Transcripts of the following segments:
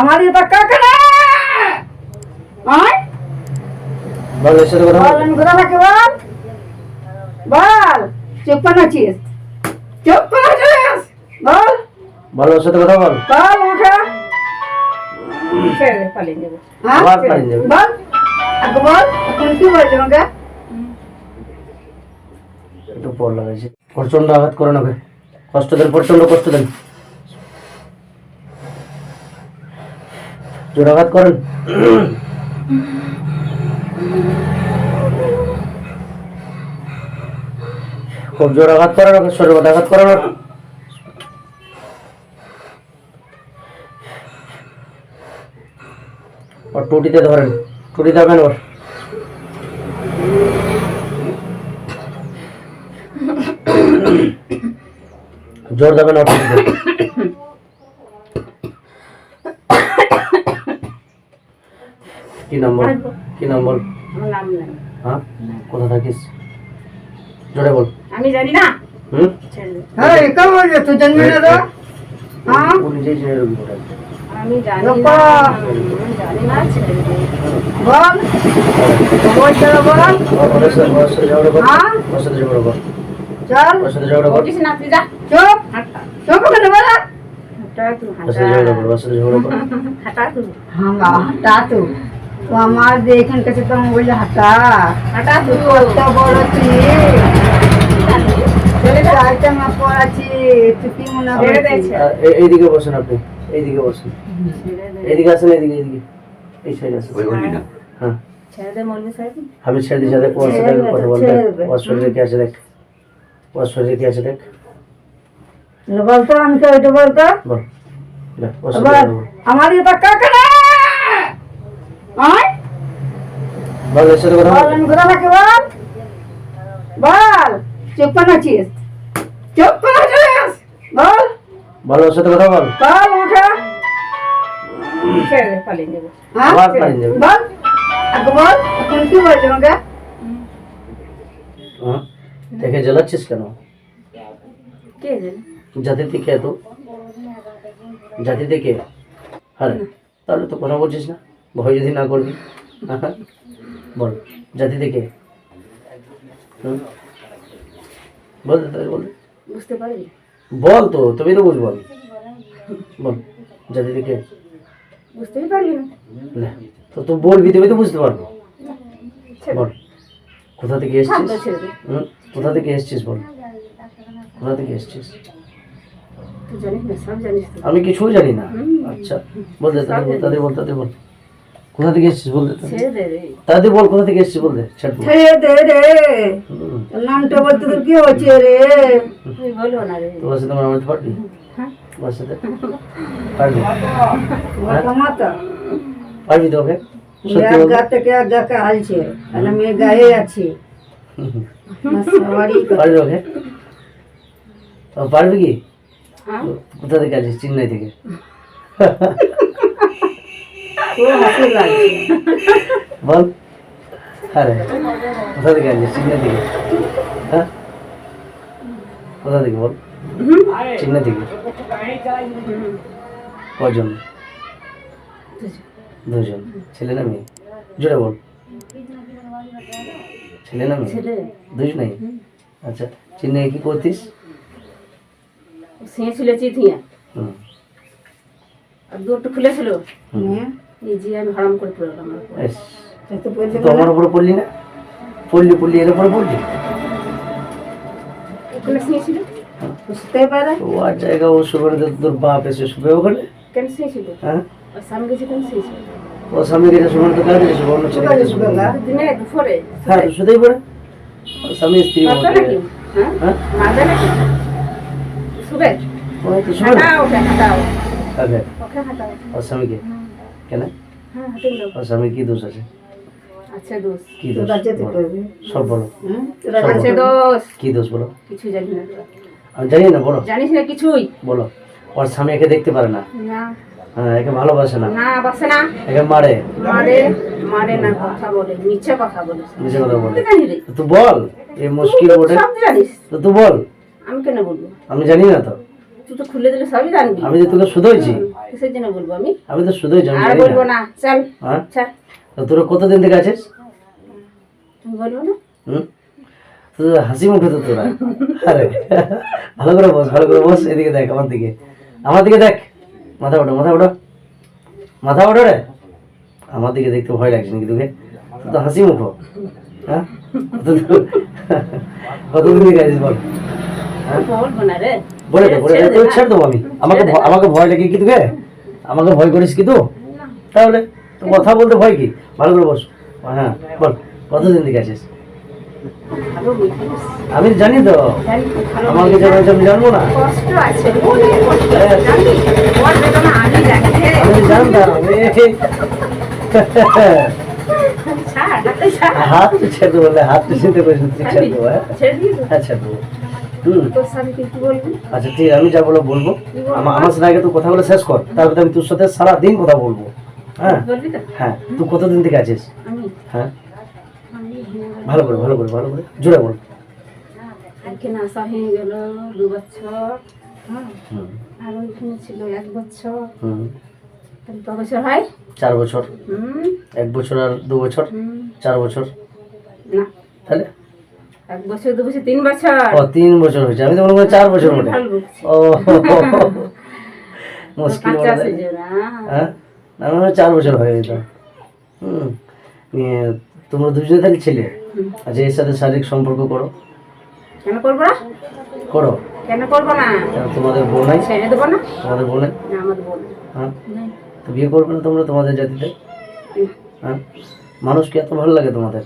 আমার এটা কাকা না বল এর বল। বল আমি কোথা থাকি বল? বল চুপ করে আছিস? চুপ করে আছিস? বল। বল ওর সাথে কথা বল। বল ওঠা ছেড়ে পালিয়ে যাব। হ্যাঁ? পালিয়ে যাবে। বল। আগে বল এখন কি বলছো আমাকে? একটু পর লাগাইছে। প্রচণ্ড আঘাত করে নাকি। কষ্ট দেন প্রচণ্ড কষ্ট দেন। জোর আঘাত করেন। খুব জোর আঘাত করেন ওকে আঘাত করেন। ওর টুটিতে ধরেন, টুটি দেবেন ওর। জোর দেবেন ওর টুটিতে কি নাম বল কি নাম বল আমার নাম নাই। হ্যাঁ? কোথা থাকিস? জোরে বল। আমি জানি না। হুম? দে। হ্যাঁ কেমন বলছো তুই জন্মে না তো? হ্যাঁ। আমি জানি না। জানি না বল। বলছো বল হ্যাঁ? চল। না তুই যা। চুপ। চুপ করে বল। হাঁটা তুই হাঁটা। হাঁটা তুই। হ্যাঁ তা আমার যে এখান কাছে তো আমি বললে হাঁটা। হাঁটা তুই কত বড় মনে এইদিকে বসেন আপনি এইদিকে বসেন। এইদিকে আসেন এইদিকে এইদিকে। এই সাইড আসেন। হ্যাঁ। ছেড়ে দে মৌলভী সাহেব আমি ছেড়ে দিচ্ছি দেখ ওর সাথে কথা বল ছেড়ে দেখ দেবে। ওর শরীরে কি আছে দেখ। ওর শরীরে কি আছে দেখ। বলতো আমি তো বলতো বল। আমার এটা কাকা না আয় বল এর সাথে কথা বল বল আমি কোথা থাকি বল বল চুপ করে আছিস চুপ করে আছিস বল বল ওর সাথে কথা বল বল ওঠা ছেড়ে দে পালিয়ে যাব হ্যাঁ আবার পালিয়ে যাবে বল আগে বল এখন কি বলছো আমাকে হ্যাঁ দেখে জ্বালাচ্ছিস কেন কে জানে জাতিতে কে তো জাতিতে কে আরে তাহলে তো কথা বলছিস না ভয় যদি না করবি বল জাতিতে কে হুম? বল বল। বুঝতে পারবি বল তো তুমি তো বুঝ বল বল জাতিতে কে বুঝতেই পারবি না না তো তুই বলবি তুমি তো বুঝতে পারব। বল কোথা থেকে থাক এসছিস? তো? কোথা থেকে এসছিস বল? কোথা থেকে এসছিস? তো। আমি কিছুই জানি না। আচ্ছা বল দে তাদের বল তাদের বল তাদের বল। কোথা থেকে এসছিস বল দে তাদের। ছেড়ে দে। রে তাদের বল কোথা থেকে এসছিস বল দে ছাড় বল। ছেড়ে দে। রে নামটা বলতে তোর কি হচ্ছে রে? না তোমার সাথে মারামারি পারবি হ্যাঁ? তোমার সাথে? পারবি মাথা মাথা পারবি তো ওকে এক বল গা থেকে আর আমি গায়ে আছি। আমার সবারই পারবি ওকে পারবি কি? হ্যাঁ? কোথা থেকে আছিস চেন্নাই থেকে? খুব হাসি লাগছে বল আরে কোথা থেকে আছিস চেন্নাই থেকে হ্যাঁ কোথা থেকে বল চেন্নাই থেকে কজন দুজন ছেলে না মেয়ে জোরে বল ছেলে না মেয়ে ছেলে দুজনেই আচ্ছা চেন্নাই কি করতিস সিঁয়ে ছিল চিথিয়া হুম আর দুটো খুলেছিল হ্যাঁ এই যে আমি হারাম করে উপর। পড়লি না? পড়লি পড়লি এর উপরে পড়লি? ওখানে সিঁয়ে ছিল বুঝতে পারে। তো আর জায়গা ও তোর বাপ এসে ওখানে? কেন হ্যাঁ। ওর স্বামী গেছে কেন ও স্বামী গেছে শুভে তো কাজ শুভ অন্য গেছে শুভে শুভে দিনে দুপুরে। হ্যাঁ তো পড়ে ওর স্বামী স্ত্রী হ্যাঁ? হ্যাঁ? মারবে নাকি? শুবে? ও তো হাঁটাও হাঁটাও। ওকে হাঁটাও। ওর স্বামীকে? কেন? হ্যাঁ ওর স্বামী কি দোষ আছে? দোষ। কি সব বলো। দোষ। কি দোষ বলো? কিছু জানি না। আমি জানি না বলো। জানিস না কিছুই। বলো। ওর স্বামী একে দেখতে পারে না। হ্যাঁ একে ভালোবাসে না। না বাসে না। একে মারে। মারে মারে না কথা বলে। কথা বলে। নিজে কথা বলে। তুই জানি তো বল এই মুশকিল সব জানিস। তো তুই বল। আমি কেন বলব? আমি জানি না তো। তুই তো খুলে দিলে সবই জানবি। আমি যে তোকে শুধোইছি। কিসের জন্য বলব আমি। আমি তো শুধুই জানি আর বলব না। চল হ্যাঁ? তো তোরা কতদিন থেকে আছিস? তুমি বলব না? হুম? হাসি মুখে তো তোরা। আরে ভালো করে বস ভালো করে বস এদিকে দেখ আমার দিকে। আমার দিকে দেখ। মাথা ওঠো মাথা ওঠো। মাথা ওঠো রে। আমার দিকে দেখতে ভয় লাগছে নাকি তোকে? তো হাসি মুখো। হ্যাঁ? কত- কতদিন থেকে আছিস বল? হ্যাঁ? বলে। ছেড়ে দেবো আমি। আমাকে আমাকে ভয় লাগে কি তোকে? আমাকে ভয় করিস কি তো তাহলে তো কথা বলতে ভয় কি? ভালো করে বস। হ্যাঁ বল কতদিন থেকে আছিস? আমি জানি তো। আমাকে। আমি জানব না। বেদনা আমি জানতাম ছাড়, হাতে ছাড়। তো ছেড়ে বলে হাত তো চিন্তা করিস তুই ছেড়ে দেবো হ্যাঁ। ছেড়ে। হ্যাঁ ছেড়ে দেবো। তোর স্বামীকে কি বলবি? আচ্ছা ঠিক আমি যা বলো বলব। আমা- আমার সাথে আগে তুই কথাগুলো শেষ কর তারপরে আমি তোর সাথে সারাদিন কথা বলব। হ্যাঁ? হ্যাঁ তুই কতদিন থেকে আছিস? আমি? হ্যাঁ? ভালো করে ভালো করে ভালো করে জোরে বল। এখানে আসা হয়ে গেল দু বছর। হুম। আর ওইখানে ছিল এক বছর। হুম। বছর চার বছর। এক বছর আর দু বছর? চার বছর? না। এক বছর দু বছর তিন বছর। ও তিন বছর হয়েছে। আমি তো মনে করি চার বছর ভালো ও মুশকিল হ্যাঁ। আমার চার বছর হয়ে হুম। তোমরা দুজনে তাহলে ছেলে। আচ্ছা এর সাথে শারীরিক সম্পর্ক করো। কেন করব না? করো। কেন করব না? তোমাদের বোন নাই? ছেড়ে দেবো না? তোমাদের বোন নাই? না আমাদের বল হ্যাঁ? তো বিয়ে করবে না তোমরা তোমাদের জাতিতে? হ্যাঁ? মানুষকে এত ভালো লাগে তোমাদের?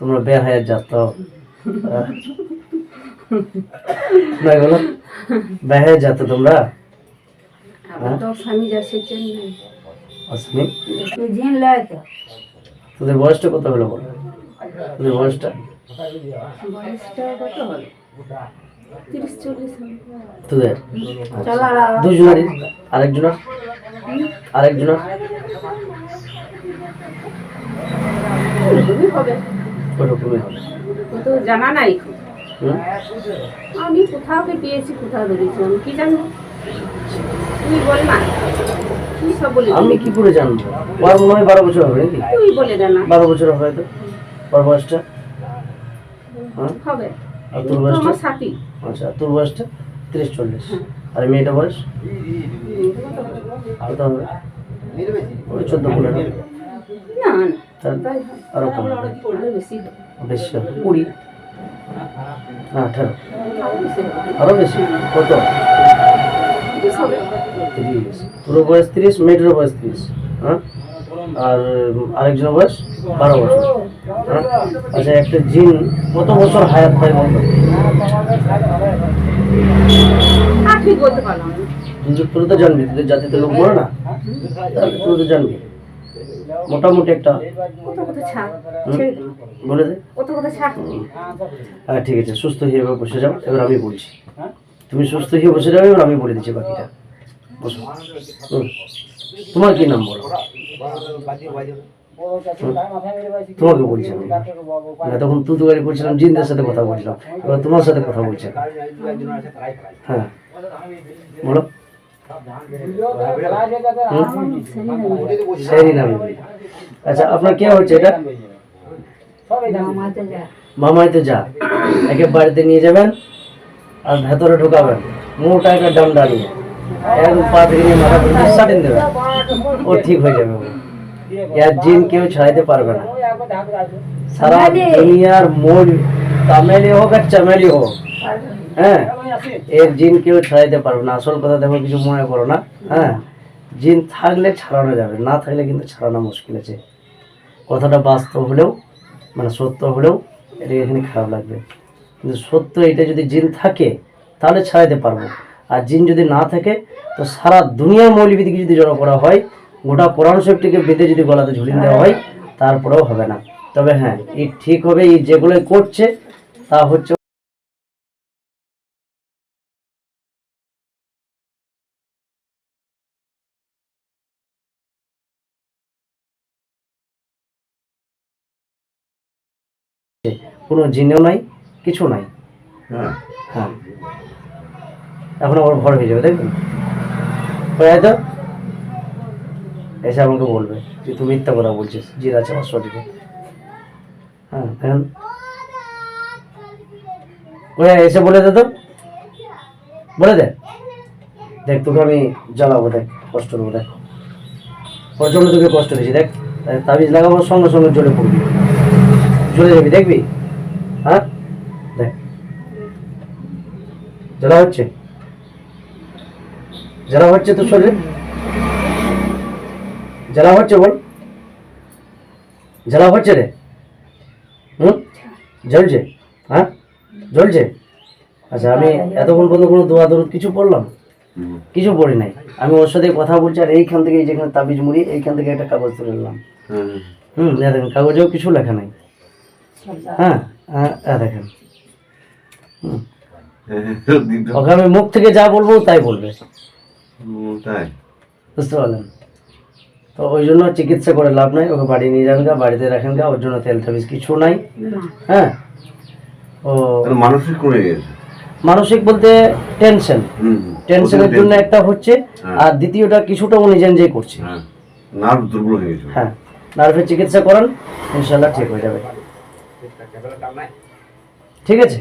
তোমরা বেহায়ার জাত। তো হ্যাঁ। নাই বলো বেহায়ার জাত তো তোমরা আমার তো স্বামী যাচ্ছে জন্য অশ্মি তুই জিন লয় তো তোদের বয়সটা কত হলো বল তোদের বয়সটা বয়সটা কত হলো তিরিশ চল্লিশ হবে। তোদের চলো আর দুজনারই আরেকজনের আরেকজনের এরকমই হবে ওরকমই হবে ও তো জানা নাই হুম? আমি কোথাও পেয়েছি কোথাও ধরেছি আমি কি জানব? তুই বল না আমি। কি করে জানব? ওর মনে হয় বারো বছর হবে নাকি? তুই বলে দে না। বারো বছর হবে তো? ওর বয়সটা? হ্যাঁ? হবে। আর তোর তো বয়সটা? আমার সাথী। আচ্ছা তোর বয়সটা? তিরিশ চল্লিশ। আর মেয়েটা বয়স? কত হবে? ওই চোদ্দ পনেরো না না। আরও কম বেশি হবে। কুড়ি। না আঠারো। আরও বেশি হবে। কত? তিরিশ তোর বয়স তিরিশ মেয়েটার বয়স তিরিশ। হ্যাঁ? আর আরেকজনের বয়স বারো বছর। হ্যাঁ? আচ্ছা একটা জিন কত বছর হায়াত হয় বলতো তুই তো- জানবি তোদের জাতিতে লোক মরে না। তুই তো জানবি। মোটামুটি একটা। বলে দে। হ্যাঁ ঠিক আছে সুস্থ হয়ে এবার বসে যাও এবার আমি বলছি। তুমি সুস্থ হয়ে বসে যাও এবার আমি বলে দিচ্ছি বাকিটা। বসো। হুম। তোমার কি নাম বলো তোমাকে বলছি আমি। না তখন তু তুকারি করছিলাম জিনদের সাথে কথা বলছিলাম এবার তোমার সাথে কথা বলছি হ্যাঁ। বলো। সেই নাম আচ্ছা আপনার কে হচ্ছে এটা? মামাইতে যা। একে বাড়িতে নিয়ে যাবেন আর ভেতরে ঢুকাবেন। মোটা একটা ডান্ডা নিয়ে। একদম পা থেকে নিয়ে মাথা পর্যন্ত সাটিন দেবেন। ও ঠিক হয়ে যাবে। ইয়ার জিন কেউ ছাড়াইতে পারবে না। সারা দুনিয়ার মূল তামেলি হোক আর চামেলি হোক। হ্যাঁ? এর জিন কেউ ছাড়াইতে পারবে না। আসল কথা দেখো কিছু মনে করো না। হ্যাঁ? জিন থাকলে ছাড়ানো যাবে না থাকলে কিন্তু ছাড়ানো মুশকিল আছে। কথাটা বাস্তব হলেও মানে সত্য হলেও এটা এখানে খারাপ লাগবে। কিন্তু সত্য এটা যদি জিন থাকে, তাহলে ছাড়াইতে পারব। আর জিন যদি না থাকে, তো সারা দুনিয়ার মৌলবিদিকে যদি জড়ো করা হয়, গোটা কোরআন শরীফটিকে বেঁধে যদি গলাতে ঝুলিয়ে দেওয়া হয়, তারপরেও হবে না। তবে হ্যাঁ এই ঠিক হবে, এই যেগুলো করছে, তা হচ্ছে কোনো জিনেও নাই কিছু নাই। হ্যাঁ। হ্যাঁ। এখন আবার ভর হয়ে যাবে দেখবেন হয়ে তো? এসে আমাকে বলবে যে তুই মিথ্যা কথা বলছিস জিরা আছে আমার শরীরে হ্যাঁ ওরা এসে বলে দে তো। বলে দে। দেখ তোকে আমি জ্বালাবো দেখ কষ্ট দেবো দেখ। প্রচণ্ড তোকে কষ্ট দিয়েছি দেখ। তাবিজ লাগাবো সঙ্গে সঙ্গে জ্বলে পড়বি। জ্বলে যাবি দেখবি? হ্যাঁ? দেখ। জ্বালা হচ্ছে? জ্বালা হচ্ছে তোর শরীরে? জ্বালা হচ্ছে বল। জ্বালা হচ্ছে রে। হুম? জ্বলছে? হ্যাঁ? জ্বলছে? আচ্ছা আমি এতক্ষণ পর্যন্ত কোনো দোয়া দরুদ কিছু পড়লাম হুম। কিছু পড়ি নাই। আমি ওর সাথে কথা বলছি আর এইখান থেকে যেখানে তাবিজ মুড়ি এইখান থেকে একটা কাগজ তুলে নিলাম। হ্যাঁ। হুম দেখেন কাগজেও কিছু লেখা নাই। হ্যাঁ হ্যাঁ? দেখেন। হুম। হ্যাঁ, ওকে আমি মুখ থেকে যা বলব তাই বলবে। বুঝতে পারলেন? তো ওই জন্য চিকিৎসা করে লাভ নাই ওকে বাড়ি নিয়ে যাবেন গা বাড়িতে রাখেন গা ওর জন্য তেল তাবিজ কিছু নাই। হ্যাঁ? ও তাহলে মানসিক করে গেছে। মানসিক বলতে টেনশন। টেনশনের জন্য একটা হচ্ছে হ্যাঁ। আর দ্বিতীয়টা কিছুটা ও নিজে নিজেই করছে। হ্যাঁ। নার্ভ দুর্বল হয়ে গেছে। হ্যাঁ। নার্ভের চিকিৎসা করান ইনশাল্লাহ ঠিক হয়ে যাবে। ঠিক আছে?